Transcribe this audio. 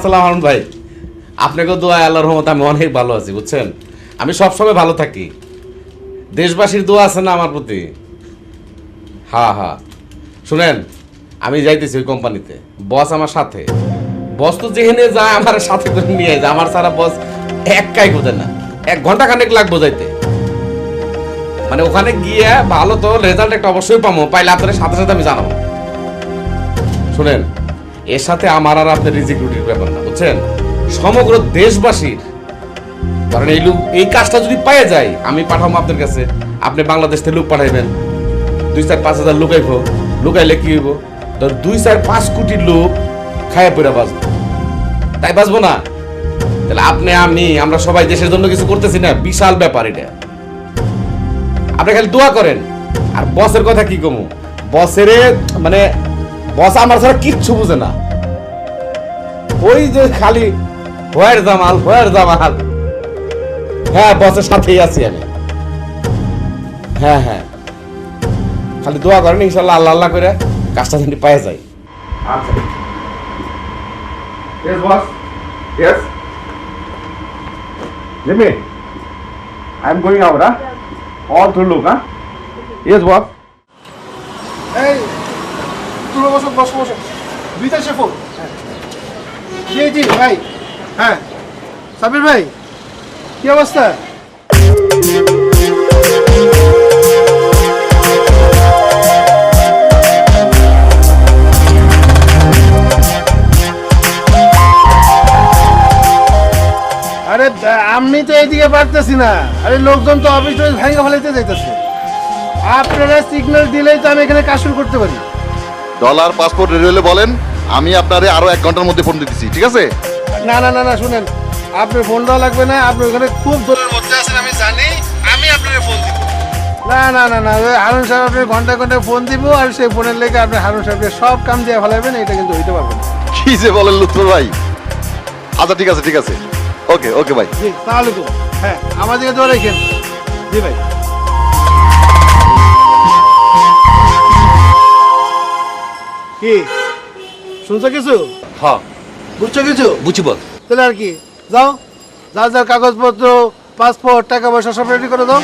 আসসালাম হারুন ভাই। আপনাকেও দোয়া, আল্লাহর রহমত আমি অনেক ভালো আছি, বুঝছেন? আমি সবসময় ভালো থাকি। দেশবাসীর দোয়া আছে না আমার প্রতি? হ্যাঁ হ্যাঁ শুনেন, আমি যাইতেছি ওই কোম্পানিতে। বস আমার সাথে। বস তো যেখানে যায়, আমার সাথে নিয়ে যায়। আমার সারা বস এক কাই বোঝে না। এক ঘণ্টা খানেক লাগবো যাইতে। মানে ওখানে গিয়ে ভালো তো রেজাল্ট একটা অবশ্যই পাবো, পাইলে আপনার সাথে সাথে আমি জানাব। শুনেন এর সাথে আমার আর আপনার রিজিক রুটির ব্যাপার না, বুঝছেন? সমগ্র দেশবাসীর, কারণ এই লোক এই কাজটা যদি পাইয়ে যায়, আমি পাঠাবো আপনার কাছে। আপনি বাংলাদেশ থেকে লোক পাঠাইবেন। দুই চার পাঁচ হাজার লুকাইব। লুকাইলে কি হইব? ধর দুই চার পাঁচ কোটি লোক খায়া পড়ে বাঁচবো। তাই বাঁচবো না? তাহলে আপনি, আমি, আমরা সবাই দেশের জন্য কিছু করতেছি না, বিশাল ব্যাপার এটা। আপনি খালি দোয়া করেন। আর বসের কথা কি কমু? বসের মানে বস আমার ছাড়া কিচ্ছু বুঝে না ওই যে খালি হোয়ার জামাল হোয়ার জামাল হ্যাঁ বসের সাথেই আছি আমি হ্যাঁ হ্যাঁ খালি দোয়া করেন ইনশাল্লাহ আল্লাহ আল্লাহ করে কাজটা যদি পায়ে যায় আচ্ছা Yes, boss. Yes. Jimmy, I'm going out, huh? All through look, huh? Yes, boss. এই তুলো বসো বসো বসো। দুইটা সে ফোন জি জি, ভাই। হ্যাঁ। সাবির ভাই, কি অবস্থা? আরে, আমি তো এইদিকে পারতেছি না। আরে, লোকজন তো অফিস টফিস ভেঙে ফেলাইতে যাইতেছে। আপনারা সিগন্যাল দিলেই তো আমি এখানে কাজ শুরু করতে পারি। ডলার পাসপোর্ট রেডি হলে বলেন আমি আপনারে আরও এক ঘণ্টার মধ্যে ফোন দিতেছি ঠিক আছে? না না না না শুনেন। আপনার ফোন দেওয়া লাগবে না আপনি ওখানে খুব দূরের মধ্যে আছেন আমি জানি আমি আপনার ফোন দিব। না না না না ওই হারুন সাহেব আপনি ঘণ্টা ঘন্টায় ফোন দিব আর সেই ফোনের লেগে আপনি হারুন সাহেবকে সব কাম দিয়ে ফেলাবেন এটা কিন্তু হইতে পারবেন না। কি যে বলেন লুৎফর ভাই? আচ্ছা ঠিক আছে ঠিক আছে। ওকে ওকে ভাই জি তাহলে তো হ্যাঁ আমাদেরকে তো রেখেন। জি ভাই। কি? শুনছো কিছু? হ্যাঁ বুঝছ কিছু? বুঝি বল। তাহলে আর কি? যাও যা যা কাগজপত্র পাসপোর্ট টাকা পয়সা সব রেডি করে দাও।